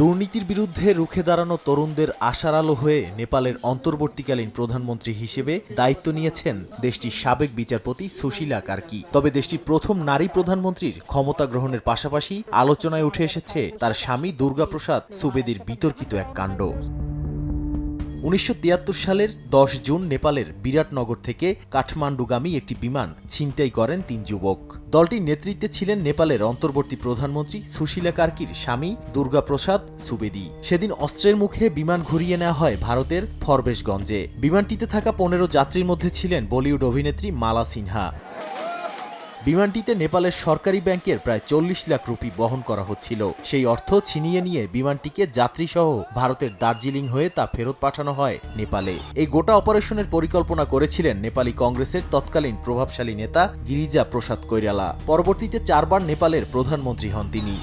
দুর্নীতির বিরুদ্ধে রুখে দাঁড়ানো তরুণদের আশার আলো হয়ে নেপালের অন্তর্বর্তীকালীন প্রধানমন্ত্রী হিসেবে দায়িত্ব নিয়েছেন দেশটির সাবেক বিচারপতি সুশীলা কার্কি। তবে দেশটির প্রথম নারী প্রধানমন্ত্রীর ক্ষমতা গ্রহণের পাশাপাশি আলোচনায় উঠে এসেছে তার স্বামী দুর্গাপ্রসাদ সুবেদির বিতর্কিত এক কাণ্ড। উনিশশো তিয়াত্তর সালের দশ জুন নেপালের বিরাটনগর থেকে কাঠমান্ডুগামী একটি বিমান ছিনতাই করেন তিন যুবক। দলটির নেতৃত্বে ছিলেন নেপালের অন্তর্বর্তী প্রধানমন্ত্রী সুশীলা কার্কির স্বামী দুর্গাপ্রসাদ সুবেদি। সেদিন অস্ত্রের মুখে বিমান ঘুরিয়ে নেওয়া হয় ভারতের ফরবেশগঞ্জে। বিমানটিতে থাকা পনেরো যাত্রীর মধ্যে ছিলেন বলিউড অভিনেত্রী মালা সিনহা। বিমানটিতে নেপালের সরকারি ব্যাংকের প্রায় চল্লিশ লাখ রুপি বহন করা হচ্ছিল। সেই অর্থ ছিনিয়ে নিয়ে বিমানটিকে যাত্রীসহ ভারতের দার্জিলিং হয়ে তা ফেরত পাঠানো হয় নেপালে। এই গোটা অপারেশনের পরিকল্পনা করেছিলেন নেপালি কংগ্রেসের তৎকালীন প্রভাবশালী নেতা গিরিজা প্রসাদ কৈরালা পরবর্তীতে চারবার নেপালের প্রধানমন্ত্রী হন তিনি।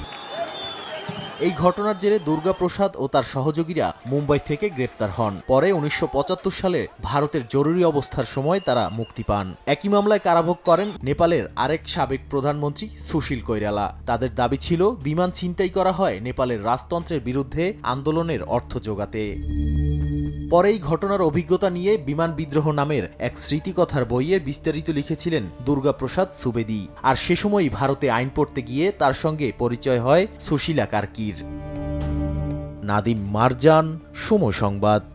এই ঘটনার জেরে দুর্গাপ্রসাদ ও তার সহযোগীরা মুম্বাই থেকে গ্রেপ্তার হন। পরে উনিশশো পঁচাত্তর সালে ভারতের জরুরি অবস্থার সময় তারা মুক্তি পান। একই মামলায় কারাভোগ করেন নেপালের আরেক সাবেক প্রধানমন্ত্রী সুশীল কৈরালা। তাদের দাবি ছিল, বিমান ছিনতাই করা হয় নেপালের রাজতন্ত্রের বিরুদ্ধে আন্দোলনের অর্থ যোগাতে পরে এই ঘটনার অভিজ্ঞতা নিয়ে বিমান বিদ্রোহ নামের এক স্মৃতিকথার বইয়ে বিস্তারিত লিখেছিলেন দুর্গাপ্রসাদ সুবেদি। আর সে সময়ই ভারতে আইন পড়তে গিয়ে তার সঙ্গে পরিচয় হয় সুশীলা কার্কির। নাদিম মারজান সময় সংবাদ।